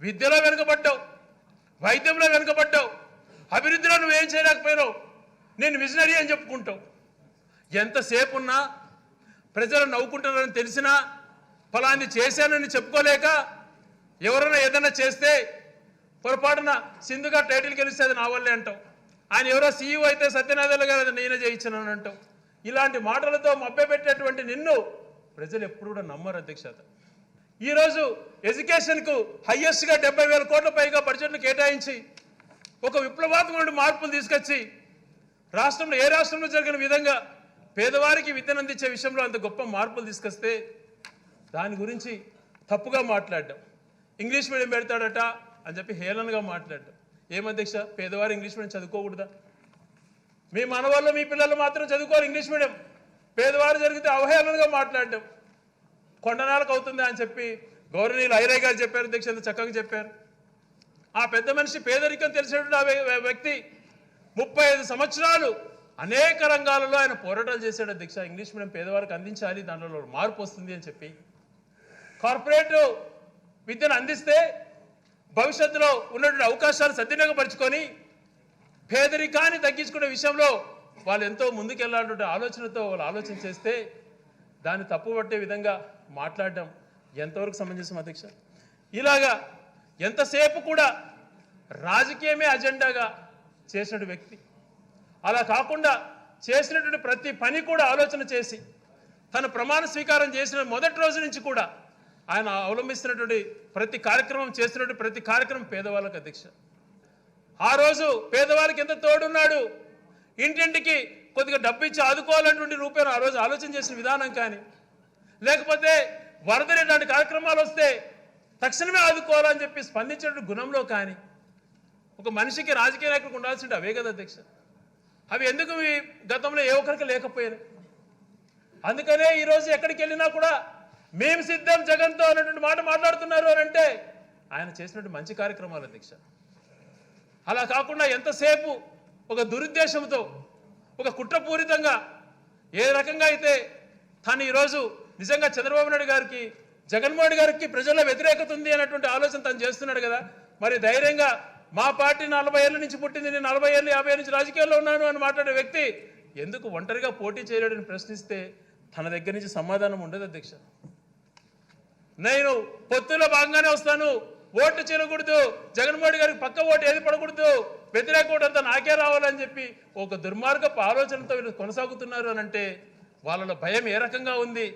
విద్యలో వెనుకబడ్డావు వైద్యంలో వెనుకబడ్డావు అభివృద్ధిలో నువ్వేం చేయలేకపోయినావు. నేను విజనరీ అని చెప్పుకుంటావు. ఎంతసేపు ఉన్నా ప్రజలు నవ్వుకుంటున్నారని తెలిసినా ఫలాన్ని చేశానని చెప్పుకోలేక ఎవరైనా ఏదైనా చేస్తే పొరపాటున సింధుగా టైటిల్ గెలిస్తే అది నా వల్లే అంటావు. ఆయన ఎవరో సీఈఓ అయితే సత్యనారాయణ గారు అది నేనే చేయించానని అంటావు. ఇలాంటి మాటలతో మభ్యపెట్టేటువంటి నిన్ను ప్రజలు ఎప్పుడు కూడా నమ్మరు అధ్యక్షత. ఈరోజు ఎడ్యుకేషన్కు హయ్యెస్ట్గా డెబ్బై వేల కోట్ల పైగా బడ్జెట్ను కేటాయించి ఒక విప్లవాత్మక మార్పులు తీసుకొచ్చి రాష్ట్రంలో ఏ రాష్ట్రంలో జరిగిన విధంగా పేదవారికి విద్యను అందించే విషయంలో అంత గొప్ప మార్పులు తీసుకొస్తే దాని గురించి తప్పుగా మాట్లాడడం. ఇంగ్లీష్ మీడియం పెడతాడట అని చెప్పి హేళనగా మాట్లాడడం. ఏమధ్యక్ష పేదవారు ఇంగ్లీష్ మీడియం చదువుకోకూడదా? మీ మనవాళ్ళు మీ పిల్లలు మాత్రం చదువుకోవాలి ఇంగ్లీష్ మీడియం. పేదవారు జరిగితే అవహేళనగా మాట్లాడడం. కొండనాలకు అవుతుంది అని చెప్పి గౌరవనీయులు ఐరయ్య గారు చెప్పారు దీక్షలు చక్కగా చెప్పారు. ఆ పెద్ద మనిషి పేదరికం తెలిసినటువంటి ఆ వ్యక్తి ముప్పై ఐదు సంవత్సరాలు అనేక రంగాలలో ఆయన పోరాటాలు చేశాడు. అధ్యక్ష ఇంగ్లీష్ మీడియం పేదవారికి అందించాలి దానిలో మార్పు వస్తుంది అని చెప్పి. కార్పొరేట్ విద్యను అందిస్తే భవిష్యత్తులో ఉన్నటువంటి అవకాశాలు సద్వినియోగపరుచుకొని పేదరికాన్ని తగ్గించుకునే విషయంలో వాళ్ళు ఎంతో ముందుకెళ్ళాలంటే ఆలోచనతో వాళ్ళు ఆలోచన చేస్తే దాన్ని తప్పుపట్టే విధంగా మాట్లాడడం ఎంతవరకు సమంజసం అధ్యక్ష? ఇలాగా ఎంతసేపు కూడా రాజకీయమే అజెండాగా చేసిన వ్యక్తి. అలా కాకుండా చేసినటువంటి ప్రతి పని కూడా ఆలోచన చేసి తన ప్రమాణ స్వీకారం చేసిన మొదటి రోజు నుంచి కూడా ఆయన అవలంబిస్తున్నటువంటి ప్రతి కార్యక్రమం చేస్తున్నటువంటి ప్రతి కార్యక్రమం పేదవాళ్ళకు అధ్యక్ష. ఆ రోజు పేదవాళ్ళకి ఎంత తోడున్నాడు? ఇంటింటికి కొద్దిగా డబ్బు ఇచ్చి ఆదుకోవాలన్నటువంటి రూపాయలు ఆ రోజు ఆలోచన చేసిన విధానం కానీ లేకపోతే వరదలు ఇలాంటి కార్యక్రమాలు వస్తే తక్షణమే ఆదుకోవాలని చెప్పి స్పందించినటువంటి గుణంలో కానీ ఒక మనిషికి రాజకీయ నాయకుడికి ఉండాల్సింటే అవే కదా అధ్యక్ష. అవి ఎందుకు మీ గతంలో ఏ ఒక్కరికి లేకపోయారు అందుకనే ఈరోజు ఎక్కడికి వెళ్ళినా కూడా మేము సిద్ధం జగన్తో అన్నటువంటి మాట మాట్లాడుతున్నారు అని అంటే ఆయన చేసినటువంటి మంచి కార్యక్రమాలు అధ్యక్ష. అలా కాకుండా ఎంతసేపు ఒక దురుద్దేశంతో ఒక కుట్రపూరితంగా ఏ రకంగా అయితే తను ఈరోజు నిజంగా చంద్రబాబు నాయుడు గారికి జగన్మోహన్ గారికి ప్రజల్లో వ్యతిరేకత ఉంది అన్నటువంటి ఆలోచన తను చేస్తున్నాడు కదా. మరి ధైర్యంగా మా పార్టీ నలభై ఏళ్ళ నుంచి పుట్టింది నేను నలభై ఏళ్ళు యాభై ఏళ్ళ నుంచి రాజకీయాల్లో ఉన్నాను అని మాట్లాడే వ్యక్తి ఎందుకు ఒంటరిగా పోటీ చేయలేడని ప్రశ్నిస్తే తన దగ్గర నుంచి సమాధానం ఉండదు అధ్యక్ష. నేను పొత్తులో భాగంగానే వస్తాను. ఓట్లు చేయకూడదు జగన్మోహన్ గారికి పక్క ఓటు ఏది పడకూడదు. వ్యతిరేక నాకే రావాలని చెప్పి ఒక దుర్మార్గపు ఆలోచనతో వీళ్ళు కొనసాగుతున్నారు అని అంటే వాళ్ళలో భయం ఏ రకంగా ఉంది?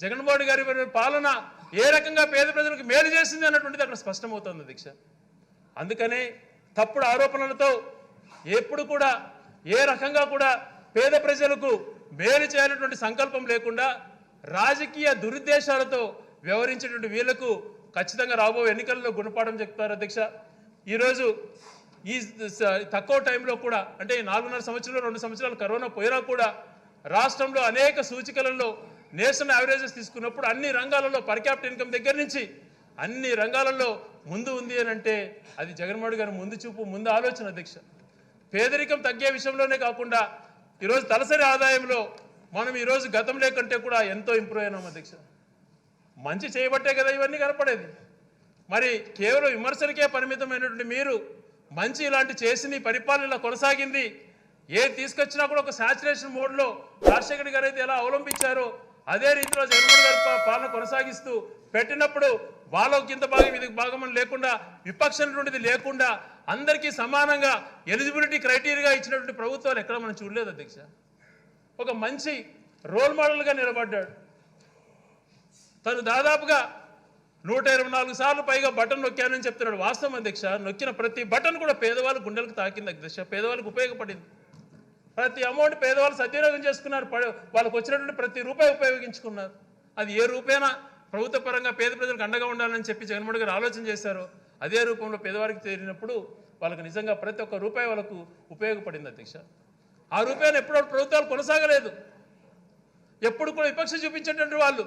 జగన్మోహన్ గారి పాలన ఏ రకంగా పేద ప్రజలకు మేలు చేసింది అన్నటువంటిది అక్కడ స్పష్టమవుతుంది దీక్ష. అందుకనే తప్పుడు ఆరోపణలతో ఎప్పుడు కూడా ఏ రకంగా కూడా పేద ప్రజలకు మేలు చేయాలన్నటువంటి సంకల్పం లేకుండా రాజకీయ దురుద్దేశాలతో వ్యవహరించేటువంటి వీళ్ళకు ఖచ్చితంగా రాబో ఎన్నికల్లో గుణపాఠం చెప్తారు అధ్యక్ష ఈరోజు ఈ స- తక్కువ టైంలో కూడా అంటే ఈ నాలుగున్నర సంవత్సరంలో రెండు సంవత్సరాలు కరోనా పోయినా కూడా రాష్ట్రంలో అనేక సూచికలలో నేషనల్ యావరేజెస్ తీసుకున్నప్పుడు అన్ని రంగాలలో పర్ క్యాపిటల్ ఇన్కమ్ దగ్గర నుంచి అన్ని రంగాలలో ముందు ఉంది అని అంటే అది జగన్మోహన్ గారి ముందు చూపు ముందు ఆలోచన అధ్యక్ష. పేదరికం తగ్గే విషయంలోనే కాకుండా ఈరోజు తలసరి ఆదాయంలో మనం ఈరోజు గతం లేకంటే కూడా ఎంతో ఇంప్రూవ్ అయినాం అధ్యక్ష. మంచి చేయబట్టే కదా ఇవన్నీ కనపడేది. మరి కేవలం విమర్శలకే పరిమితమైనటువంటి మీరు మంచి ఇలాంటి చేసింది పరిపాలన ఇలా కొనసాగింది. ఏది తీసుకొచ్చినా కూడా ఒక శాచురేషన్ మోడ్లో రాజశేఖర్ గారు అయితే ఎలా అవలంబించారో అదే రీతిలో జగన్మోహన్ గారి పాలన కొనసాగిస్తూ పెట్టినప్పుడు వాళ్ళకి ఇంత భాగం ఇది భాగం లేకుండా విపక్షం నుండి లేకుండా అందరికీ సమానంగా ఎలిజిబిలిటీ క్రైటీరియా ఇచ్చినటువంటి ప్రభుత్వాలు ఎక్కడ మనం చూడలేదు అధ్యక్ష. ఒక మంచి రోల్ మోడల్గా నిలబడ్డాడు. తను దాదాపుగా నూట ఇరవై నాలుగు సార్లు పైగా బటన్ నొక్కానని చెప్తున్నాడు. వాస్తవం అధ్యక్ష నొక్కిన ప్రతి బటన్ కూడా పేదవాళ్ళ గుండెలకు తాకింది. అధ్యక్ష పేదవాళ్ళకి ఉపయోగపడింది. ప్రతి అమౌంట్ పేదవాళ్ళు సద్వినియోగం చేసుకున్నారు. వాళ్ళకు వచ్చినటువంటి ప్రతి రూపాయి ఉపయోగించుకున్నారు. అది ఏ రూపేనా? ప్రభుత్వ పరంగా పేద ప్రజలకు అండగా ఉండాలని చెప్పి జగన్మోహన్ గారు ఆలోచన చేశారు. అదే రూపంలో పేదవారికి చేరినప్పుడు వాళ్ళకి నిజంగా ప్రతి ఒక్క రూపాయి వాళ్ళకు ఉపయోగపడింది అధ్యక్ష ఆ రూపాయలు ఎప్పుడో ప్రభుత్వాలు కొనసాగలేదు. ఎప్పుడు కూడా విపక్ష చూపించేటువంటి వాళ్ళు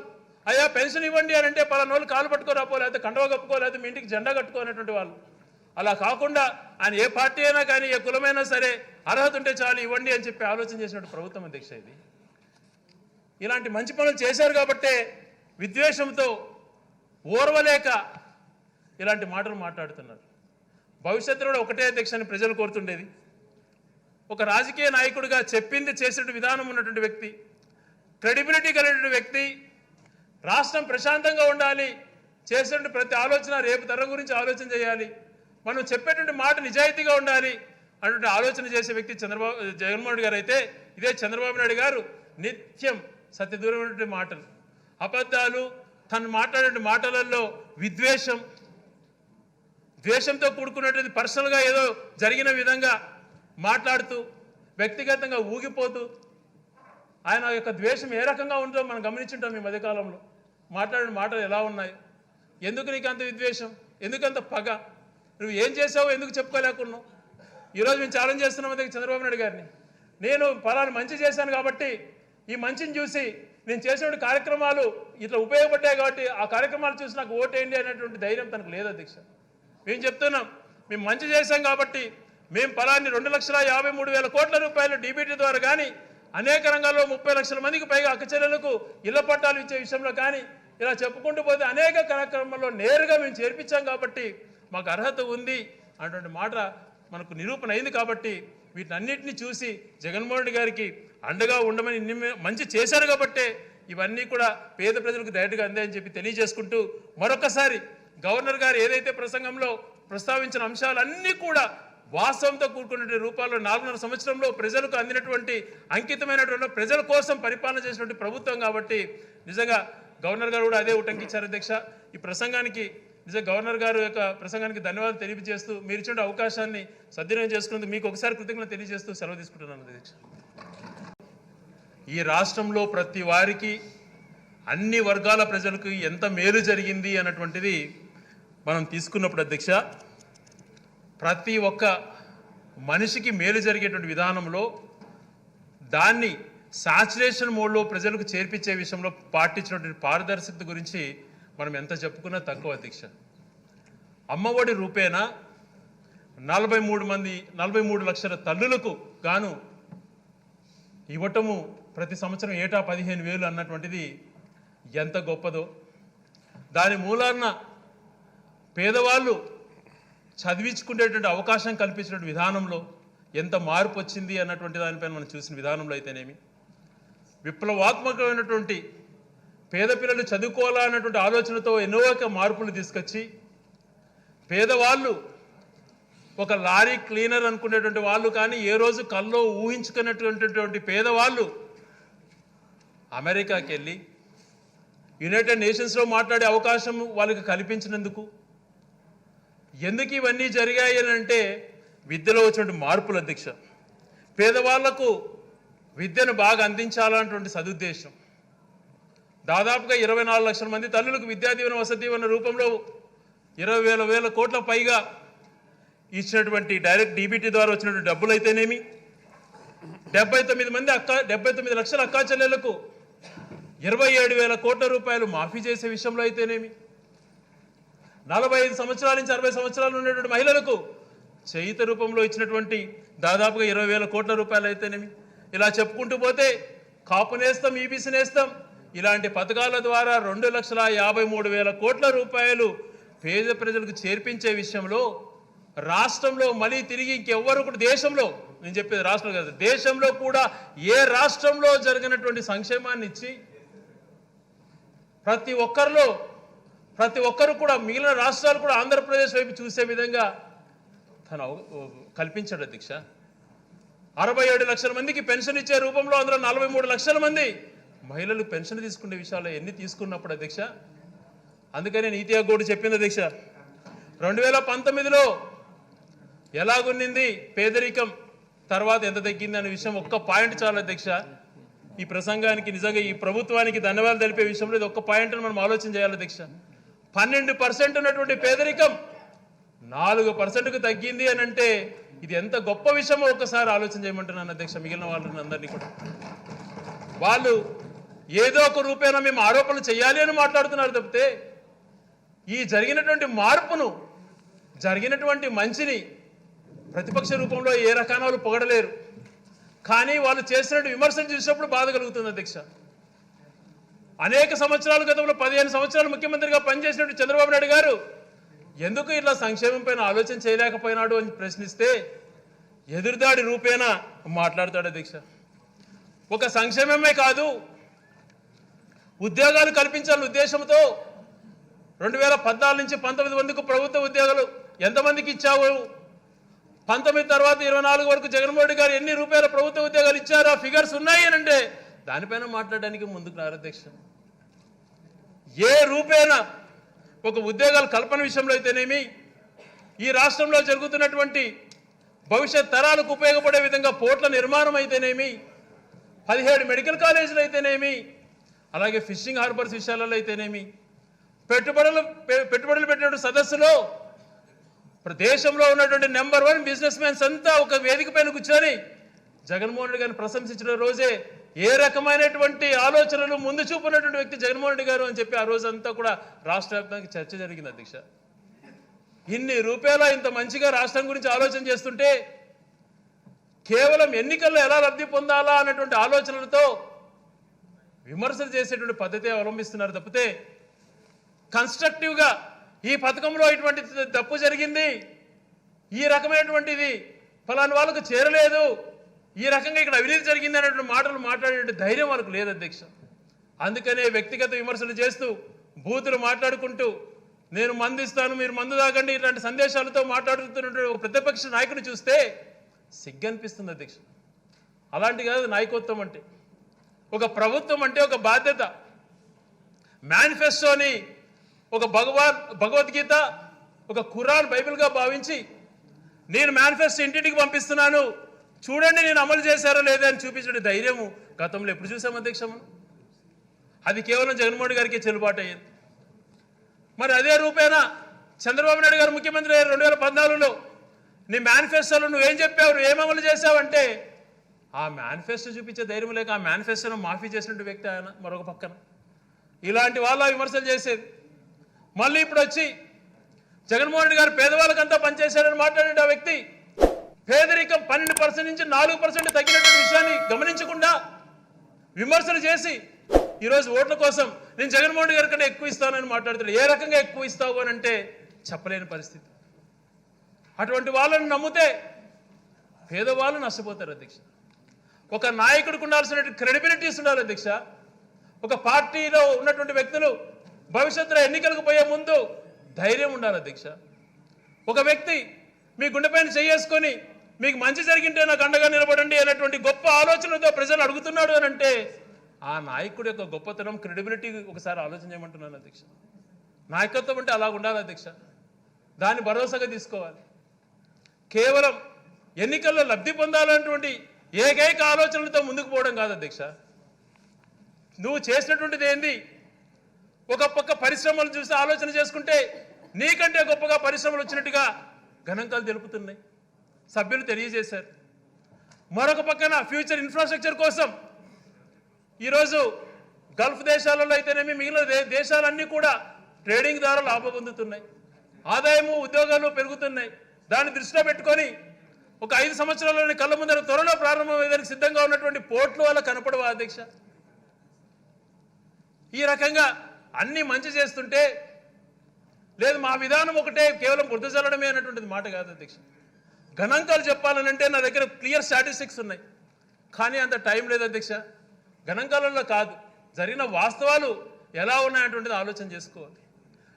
అయ్యా పెన్షన్ ఇవ్వండి అని అంటే పలానా వాళ్ళు కాలు పట్టుకోరాపో లేకపోతే కండవ కప్పుకో లేకపోతే మీ ఇంటికి జెండా కట్టుకోనేటువంటి వాళ్ళు. అలా కాకుండా ఆయన ఏ పార్టీ అయినా కానీ ఏ కులమైనా సరే అర్హత ఉంటే చాలు ఇవ్వండి అని చెప్పి ఆలోచన చేసినట్టు ప్రభుత్వం అధ్యక్ష ఇది. ఇలాంటి మంచి పనులు చేశారు కాబట్టే విద్వేషంతో ఓర్వలేక ఇలాంటి మాటలు మాట్లాడుతున్నారు. భవిష్యత్తులో కూడా ఒకటే అధ్యక్షాన్ని ప్రజలు కోరుతుండేది. ఒక రాజకీయ నాయకుడిగా చెప్పింది చేసినటువంటి విధానం ఉన్నటువంటి వ్యక్తి క్రెడిబిలిటీ కలిగినటువంటి వ్యక్తి రాష్ట్రం ప్రశాంతంగా ఉండాలి. చేసేటువంటి ప్రతి ఆలోచన రేపు తరం గురించి ఆలోచన చేయాలి. మనం చెప్పేటువంటి మాట నిజాయితీగా ఉండాలి అటువంటి ఆలోచన చేసే వ్యక్తి చంద్రబాబు జగన్మోహన్ రెడ్డి గారు అయితే ఇదే చంద్రబాబు నాయుడు గారు నిత్యం సత్యదూరమైనటువంటి మాటలు. అబద్ధాలు తను మాట్లాడే మాటలలో విద్వేషం ద్వేషంతో కూడుకున్నటువంటి పర్సనల్గా ఏదో జరిగిన విధంగా మాట్లాడుతూ వ్యక్తిగతంగా ఊగిపోతూ ఆయన యొక్క ద్వేషం ఏ రకంగా ఉందో మనం గమనించుంటాం ఈ మధ్యకాలంలో. మాట్లాడిన మాటలు ఎలా ఉన్నాయి? ఎందుకు నీకు అంత విద్వేషం? ఎందుకు అంత పగ? నువ్వు ఏం చేసావు ఎందుకు చెప్పుకోలేకున్నావు? ఈరోజు మేము ఛాలెంజ్ చేస్తున్నాం అదే చంద్రబాబు నాయుడు గారిని. నేను ఫలానా మంచి చేశాను కాబట్టి ఈ మంచిని చూసి నేను చేసిన కార్యక్రమాలు ఇట్లా ఉపయోగపడ్డాయి కాబట్టి ఆ కార్యక్రమాలు చూసి నాకు ఓటేయండి అనేటువంటి ధైర్యం తనకు లేదు అధ్యక్ష. మేము చెప్తున్నాం మేము మంచి చేశాం కాబట్టి మేము ఫలాన్ని రెండు లక్షల యాభై మూడు వేల కోట్ల రూపాయలు డీబీటీ ద్వారా కానీ అనేక రంగాల్లో ముప్పై లక్షల మందికి పైగా అక్కచెల్లెలకు ఇళ్ళ పట్టాలు ఇచ్చే విషయంలో కానీ ఇలా చెప్పుకుంటూ పోతే అనేక కార్యక్రమాల్లో నేరుగా మేము చేర్పించాం కాబట్టి మాకు అర్హత ఉంది అటువంటి మాట మనకు నిరూపణ అయింది కాబట్టి వీటన్నిటిని చూసి జగన్మోహన్ రెడ్డి గారికి అండగా ఉండమని ఇన్ని మంచి చేశారు కాబట్టే ఇవన్నీ కూడా పేద ప్రజలకు డైరెక్ట్గా అందాయని చెప్పి తెలియజేసుకుంటూ మరొకసారి గవర్నర్ గారు ఏదైతే ప్రసంగంలో ప్రస్తావించిన అంశాలన్నీ కూడా వాస్తవంతో కూడుకున్నటువంటి రూపాల్లో నాలుగున్నర సంవత్సరంలో ప్రజలకు అందినటువంటి అంకితమైనటువంటి ప్రజల కోసం పరిపాలన చేసినటువంటి ప్రభుత్వం కాబట్టి నిజంగా గవర్నర్ గారు కూడా అదే ఉటంకించారు అధ్యక్ష. ఈ ప్రసంగానికి నిజంగా గవర్నర్ గారు యొక్క ప్రసంగానికి ధన్యవాదాలు తెలియజేస్తూ మీరు ఇచ్చిన అవకాశాన్ని సద్వినియోగం చేసుకున్నందుకు మీకు ఒకసారి కృతజ్ఞత తెలియజేస్తూ సెలవు తీసుకుంటున్నాను అధ్యక్ష. ఈ రాష్ట్రంలో ప్రతి వారికి అన్ని వర్గాల ప్రజలకు ఎంత మేలు జరిగింది అన్నటువంటిది మనం తీసుకున్నప్పుడు అధ్యక్ష ప్రతి ఒక్క మనిషికి మేలు జరిగేటువంటి విధానంలో దాన్ని సాచురేషన్ మోడ్లో ప్రజలకు చేర్పించే విషయంలో పాటించినటువంటి పారదర్శకత గురించి మనం ఎంత చెప్పుకున్నా తక్కువ అధ్యక్ష. అమ్మఒడి రూపేణ నలభై మూడు మంది నలభై మూడు లక్షల తల్లులకు గాను ఇవ్వటము ప్రతి సంవత్సరం ఏటా పదిహేను వేలు అన్నటువంటిది ఎంత గొప్పదో. దాని మూలాన పేదవాళ్ళు చదివించుకునేటువంటి అవకాశం కల్పించినటువంటి విధానంలో ఎంత మార్పు వచ్చింది అన్నటువంటి దానిపైన మనం చూసిన విధానంలో అయితేనేమి. విప్లవాత్మకమైనటువంటి పేద పిల్లలు చదువుకోవాలన్నటువంటి ఆలోచనతో ఎన్నో మార్పులు తీసుకొచ్చి పేదవాళ్ళు ఒక లారీ క్లీనర్ అనుకునేటువంటి వాళ్ళు కానీ ఏ రోజు కల్లో ఊహించుకున్నటువంటి పేదవాళ్ళు అమెరికాకి వెళ్ళి యునైటెడ్ నేషన్స్లో మాట్లాడే అవకాశం వాళ్ళకి కల్పించినందుకు ఎందుకు ఇవన్నీ జరిగాయి అంటే విద్యలో వచ్చినటువంటి మార్పులు అధ్యక్ష. పేదవాళ్ళకు విద్యను బాగా అందించాలన్నటువంటి సదుద్దేశం. దాదాపుగా ఇరవై నాలుగు లక్షల మంది తల్లులకు విద్యా దీవెన వసతి దీవెన రూపంలో ఇరవై వేల వేల కోట్ల పైగా ఇచ్చినటువంటి డైరెక్ట్ డీబీటీ ద్వారా వచ్చినటువంటి డబ్బులు అయితేనేమి డెబ్బై తొమ్మిది మంది అక్క డెబ్బై తొమ్మిది లక్షల అక్కా చెల్లెలకు ఇరవై ఏడు వేల కోట్ల రూపాయలు మాఫీ చేసే విషయంలో అయితేనేమి? నలభై ఐదు సంవత్సరాల నుంచి అరవై సంవత్సరాలు ఉన్నటువంటి మహిళలకు చేయిత రూపంలో ఇచ్చినటువంటి దాదాపుగా ఇరవై వేల కోట్ల రూపాయలు అయితేనేమి? ఇలా చెప్పుకుంటూ పోతే కాపు నేస్తాం ఈబీసీ నేస్తాం. ఇలాంటి పథకాల ద్వారా రెండు లక్షల యాభై మూడు వేల కోట్ల రూపాయలు పేద ప్రజలకు చేర్పించే విషయంలో రాష్ట్రంలో మళ్ళీ తిరిగి ఇంకెవ్వరు కూడా దేశంలో నేను చెప్పేది రాష్ట్రం కాదు దేశంలో కూడా ఏ రాష్ట్రంలో జరిగినటువంటి సంక్షేమాన్ని ఇచ్చి ప్రతి ఒక్కరిలో ప్రతి ఒక్కరు కూడా మిగిలిన రాష్ట్రాలు కూడా ఆంధ్రప్రదేశ్ వైపు చూసే విధంగా తను కల్పించాడు దీక్ష అరవై ఏడు లక్షల మందికి పెన్షన్ ఇచ్చే రూపంలో అందులో నలభై మూడు లక్షల మంది మహిళలు పెన్షన్ తీసుకునే విషయాలు ఎన్ని తీసుకున్నప్పుడు అధ్యక్ష? అందుకనే నీతి ఆయోగ్ కూడా చెప్పింది అధ్యక్ష. రెండు వేల పంతొమ్మిదిలో ఎలాగున్నింది పేదరికం? తర్వాత ఎంత తగ్గింది అనే విషయం ఒక్క పాయింట్ చాలు అధ్యక్ష. ఈ ప్రసంగానికి నిజంగా ఈ ప్రభుత్వానికి ధన్యవాదాలు తెలిపే విషయంలో ఇది ఒక్క పాయింట్ని మనం ఆలోచన చేయాలి అధ్యక్ష. పన్నెండు పర్సెంట్ ఉన్నటువంటి పేదరికం నాలుగు పర్సెంట్కు తగ్గింది అని అంటే ఇది ఎంత గొప్ప విషయమో ఒక్కసారి ఆలోచన చేయమంటున్నాను అధ్యక్ష మిగిలిన వాళ్ళని అందరినీ కూడా. వాళ్ళు ఏదో ఒక రూపేణా మేము ఆరోపణలు చేయాలి అని మాట్లాడుతున్నారు తప్పితే ఈ జరిగినటువంటి మార్పును జరిగినటువంటి మంచిని ప్రతిపక్ష రూపంలో ఏ రకాన వాళ్ళు పొగడలేరు. కానీ వాళ్ళు చేసినట్టు విమర్శలు చూసినప్పుడు బాధ కలుగుతుంది అధ్యక్ష. అనేక సంవత్సరాల గతంలో పదిహేను సంవత్సరాలు ముఖ్యమంత్రిగా పనిచేసినట్టు చంద్రబాబు నాయుడు గారు ఎందుకు ఇట్లా సంక్షేమం పైన ఆలోచన చేయలేకపోయినాడు అని ప్రశ్నిస్తే ఎదురుదాడి రూపేణ మాట్లాడతాడు అధ్యక్ష ఒక సంక్షేమమే కాదు ఉద్యోగాలు కల్పించాలని ఉద్దేశంతో రెండు వేల పద్నాలుగు నుంచి పంతొమ్మిది మందికి ప్రభుత్వ ఉద్యోగాలు ఎంతమందికి ఇచ్చావు? పంతొమ్మిది తర్వాత ఇరవై నాలుగు వరకు జగన్మోహన్ రెడ్డి గారు ఎన్ని రూపాయల ప్రభుత్వ ఉద్యోగాలు ఇచ్చారు? ఆ ఫిగర్స్ ఉన్నాయి అని అంటే దానిపైన మాట్లాడడానికి ముందుకు రారు అధ్యక్ష ఏ రూపేణ ఒక ఉద్యోగాల కల్పన విషయంలో అయితేనేమి ఈ రాష్ట్రంలో జరుగుతున్నటువంటి భవిష్యత్ తరాలకు ఉపయోగపడే విధంగా పోర్ట్ల నిర్మాణం అయితేనేమి పదిహేడు మెడికల్ కాలేజీలు అయితేనేమి అలాగే ఫిషింగ్ హార్బర్స్ విషయాలలో అయితేనేమి పెట్టుబడులు పె- పెట్టుబడులు పెట్టిన సదస్సులో ఇప్పుడు దేశంలో ఉన్నటువంటి నెంబర్ వన్ బిజినెస్ మ్యాన్స్ అంతా ఒక వేదిక పైన కూర్చొని జగన్మోహన్ రెడ్డి గారిని ప్రశంసించిన రోజే ఏ రకమైనటువంటి ఆలోచనలు ముందు చూపున్నటువంటి వ్యక్తి జగన్మోహన్ రెడ్డి గారు అని చెప్పి ఆ రోజు అంతా కూడా రాష్ట్ర వ్యాప్తంగా చర్చ జరిగింది అధ్యక్ష. ఇన్ని రూపాయల ఇంత మంచిగా రాష్ట్రం గురించి ఆలోచన చేస్తుంటే కేవలం ఎన్నికల్లో ఎలా లబ్ధి పొందాలా అన్నటువంటి ఆలోచనలతో విమర్శలు చేసేటువంటి పద్ధతి అవలంబిస్తున్నారు తప్పితే కన్స్ట్రక్టివ్గా ఈ పథకంలో ఇటువంటి తప్పు జరిగింది ఈ రకమైనటువంటిది ఫలాని వాళ్ళకు చేరలేదు ఈ రకంగా ఇక్కడ అవినీతి జరిగింది అనేటువంటి మాటలు మాట్లాడే ధైర్యం వాళ్ళకు లేదు అధ్యక్ష. అందుకనే వ్యక్తిగత విమర్శలు చేస్తూ బూతులు మాట్లాడుకుంటూ నేను మందిస్తాను మీరు మందు తాగండి ఇలాంటి సందేశాలతో మాట్లాడుతున్నటువంటి ఒక ప్రతిపక్ష నాయకుడు చూస్తే సిగ్గనిపిస్తుంది అధ్యక్ష. అలాంటి కాదు నాయకత్వం అంటే. ఒక ప్రభుత్వం అంటే ఒక బాధ్యత. మేనిఫెస్టోని ఒక భగవాన్ భగవద్గీత ఒక ఖురాన్ బైబిల్గా భావించి నేను మేనిఫెస్టో ఇంటింటికి పంపిస్తున్నాను చూడండి నేను అమలు చేశారో లేదా అని చూపించడం ధైర్యము. గతంలో ఎప్పుడు చూసాం అధ్యక్షము? అది కేవలం జగన్మోహన్ గారికి చెల్లుబాటు అయ్యింది. మరి అదే రూపేణా చంద్రబాబు నాయుడు గారు ముఖ్యమంత్రి అయ్యారు రెండు వేల పద్నాలుగులో. నీ మేనిఫెస్టోలో నువ్వేం చెప్పావు? నువ్వు ఏం అమలు చేసావంటే ఆ మేనిఫెస్టో చూపించే ధైర్యం లేక ఆ మేనిఫెస్టోను మాఫీ చేసినట్టు వ్యక్తి ఆయన మరొక పక్కన. ఇలాంటి వాళ్ళ విమర్శలు చేసేది. మళ్ళీ ఇప్పుడు వచ్చి జగన్మోహన్ రెడ్డి గారు పేదవాళ్ళకంతా పనిచేశారని మాట్లాడే ఆ వ్యక్తి పేదరికం పన్నెండు పర్సెంట్ నుంచి నాలుగు పర్సెంట్ తగ్గినటువంటి విషయాన్ని గమనించకుండా విమర్శలు చేసి ఈరోజు ఓట్ల కోసం నేను జగన్మోహన్ రెడ్డి గారి కంటే ఎక్కువ ఇస్తానని మాట్లాడుతున్నాను ఏ రకంగా ఎక్కువ ఇస్తావు అని అంటే చెప్పలేని పరిస్థితి. అటువంటి వాళ్ళని నమ్మితే పేదవాళ్ళు నష్టపోతారు అధ్యక్ష. ఒక నాయకుడికి ఉండాల్సినటువంటి క్రెడిబిలిటీస్ ఉండాలి అధ్యక్ష. ఒక పార్టీలో ఉన్నటువంటి వ్యక్తులు భవిష్యత్తులో ఎన్నికలకు పోయే ముందు ధైర్యం ఉండాలి అధ్యక్ష. ఒక వ్యక్తి మీ గుండెపైన చేసుకొని మీకు మంచి జరిగింటే నాకు అండగా నిలబడండి అనేటువంటి గొప్ప ఆలోచనతో ప్రజలు అడుగుతున్నాడు అని అంటే ఆ నాయకుడి యొక్క గొప్పతనం క్రెడిబిలిటీ ఒకసారి ఆలోచన చేయమంటున్నాను అధ్యక్ష. నాయకత్వం అంటే అలా ఉండాలి అధ్యక్ష. దాన్ని భరోసాగా తీసుకోవాలి. కేవలం ఎన్నికల్లో లబ్ధి పొందాలన్నటువంటి ఏకైక ఆలోచనలతో ముందుకు పోవడం కాదు అధ్యక్ష. నువ్వు చేసినటువంటిది ఏంది? ఒక పక్క పరిశ్రమలు చూసి ఆలోచన చేసుకుంటే నీకంటే గొప్పగా పరిశ్రమలు వచ్చినట్టుగా గణాంకాలు తెలుపుతున్నాయి. సభ్యులు తెలియజేశారు. మరొక పక్కన ఫ్యూచర్ ఇన్ఫ్రాస్ట్రక్చర్ కోసం ఈరోజు గల్ఫ్ దేశాలలో అయితేనేమి మిగిలిన దేశాలన్నీ కూడా ట్రేడింగ్ ద్వారా లాభం పొందుతున్నాయి ఆదాయము ఉద్యోగాలు పెరుగుతున్నాయి. దాన్ని దృష్టిలో పెట్టుకొని ఒక ఐదు సంవత్సరాల్లోని కళ్ళ ముందర త్వరలో ప్రారంభమయ్యేదానికి సిద్ధంగా ఉన్నటువంటి పోర్ట్లు వల్ల కనపడవా అధ్యక్ష? ఈ రకంగా అన్ని మంచి చేస్తుంటే లేదు మా విధానం ఒకటే కేవలం బుద్ధ చల్లడమే అన్నటువంటిది మాట కాదు అధ్యక్ష. గణాంకాలు చెప్పాలనంటే నా దగ్గర క్లియర్ స్టాటిస్టిక్స్ ఉన్నాయి. కానీ అంత టైం లేదు అధ్యక్ష. గణాంకాలలో కాదు. జరిగిన వాస్తవాలు ఎలా ఉన్నాయటువంటిది ఆలోచన చేసుకోవాలి.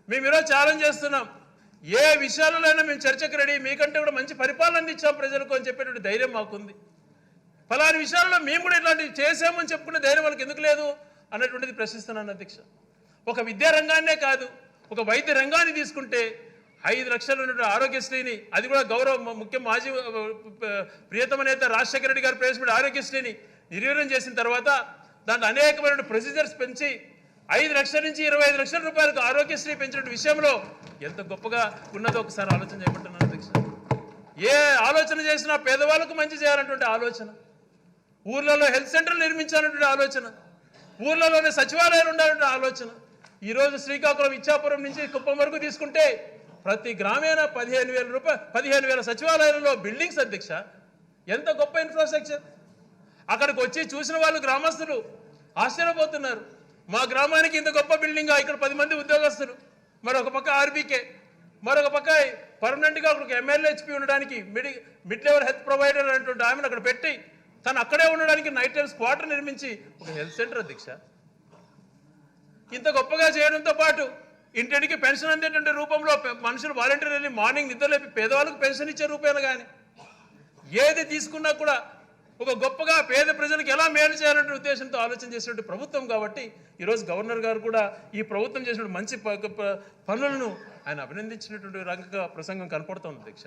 మేము ఈరోజు ఛాలెంజ్ చేస్తున్నాం. ఏ విషయాలలోనైనా మేము చర్చకు రెడీ మీకంటే కూడా మంచి పరిపాలన అందించాం ప్రజలకు అని చెప్పేటువంటి ధైర్యం మాకుంది. ఫలాని విషయాల్లో మేము కూడా ఇట్లాంటివి చేసామని చెప్పుకునే ధైర్యం వాళ్ళకి ఎందుకు లేదు అన్నటువంటిది ప్రశ్నిస్తున్నాను అధ్యక్ష. ఒక విద్యా రంగాన్నే కాదు. ఒక వైద్య రంగాన్ని తీసుకుంటే ఐదు లక్షలు ఉన్నటువంటి ఆరోగ్యశ్రీని అది కూడా గౌరవ ముఖ్య మాజీ ప్రియతమ నేత రాజశేఖర రెడ్డి గారు ప్రవేశపెట్టిన ఆరోగ్యశ్రీని నిర్వీర్యం చేసిన తర్వాత దాంట్లో అనేకమైన ప్రొసీజర్స్ పెంచి ఐదు లక్షల నుంచి ఇరవై ఐదు లక్షల రూపాయలకు ఆరోగ్యశ్రీ పెంచిన విషయంలో ఎంత గొప్పగా ఉన్నదో ఒకసారి ఆలోచన చేయమంటున్నాను అధ్యక్ష. ఏ ఆలోచన చేసినా పేదవాళ్ళకు మంచి చేయాలన్నటువంటి ఆలోచన. ఊర్లలో హెల్త్ సెంటర్లు నిర్మించాలన్నటువంటి ఆలోచన. ఊర్లలోనే సచివాలయాలు ఉండాలన్న ఆలోచన. ఈరోజు శ్రీకాకుళం ఇచ్చాపురం నుంచి కుప్పం వరకు తీసుకుంటే ప్రతి గ్రామీణ పదిహేను వేల రూపాయలు పదిహేను వేల సచివాలయంలో బిల్డింగ్స్ అధ్యక్ష? ఎంత గొప్ప ఇన్ఫ్రాస్ట్రక్చర్ అక్కడికి వచ్చి చూసిన వాళ్ళు గ్రామస్తులు ఆశ్చర్యపోతున్నారు. మా గ్రామానికి ఇంత గొప్ప బిల్డింగ్ ఇక్కడ పది మంది ఉద్యోగస్తులు. మరొక పక్క ఆర్బీకే మరొక పక్క పర్మనెంట్గా అక్కడికి ఎమ్మెల్యే హెచ్పి ఉండడానికి mid mid level health provider అనేటువంటి ఆమెను అక్కడ పెట్టి తను అక్కడే ఉండడానికి నైట్ టైమ్స్ క్వార్టర్ నిర్మించి ఒక హెల్త్ సెంటర్ అధ్యక్ష. ఇంత గొప్పగా చేయడంతో పాటు ఇంటింటికి పెన్షన్ అందేటువంటి రూపంలో మనుషులు వాలంటీర్ వెళ్ళి మార్నింగ్ నిద్రలేపి పేదవాళ్ళకు పెన్షన్ ఇచ్చే రూపాయలు కానీ ఏది తీసుకున్నా కూడా ఒక గొప్పగా పేద ప్రజలకు ఎలా మేలు చేయాలనే ఉద్దేశంతో ఆలోచన చేసినటువంటి ప్రభుత్వం కాబట్టి ఈరోజు గవర్నర్ గారు కూడా ఈ ప్రభుత్వం చేసిన మంచి ప- ప- పనులను ఆయన అభినందించినటువంటి రంగంగా ప్రసంగం కనపడుతోంది అధ్యక్ష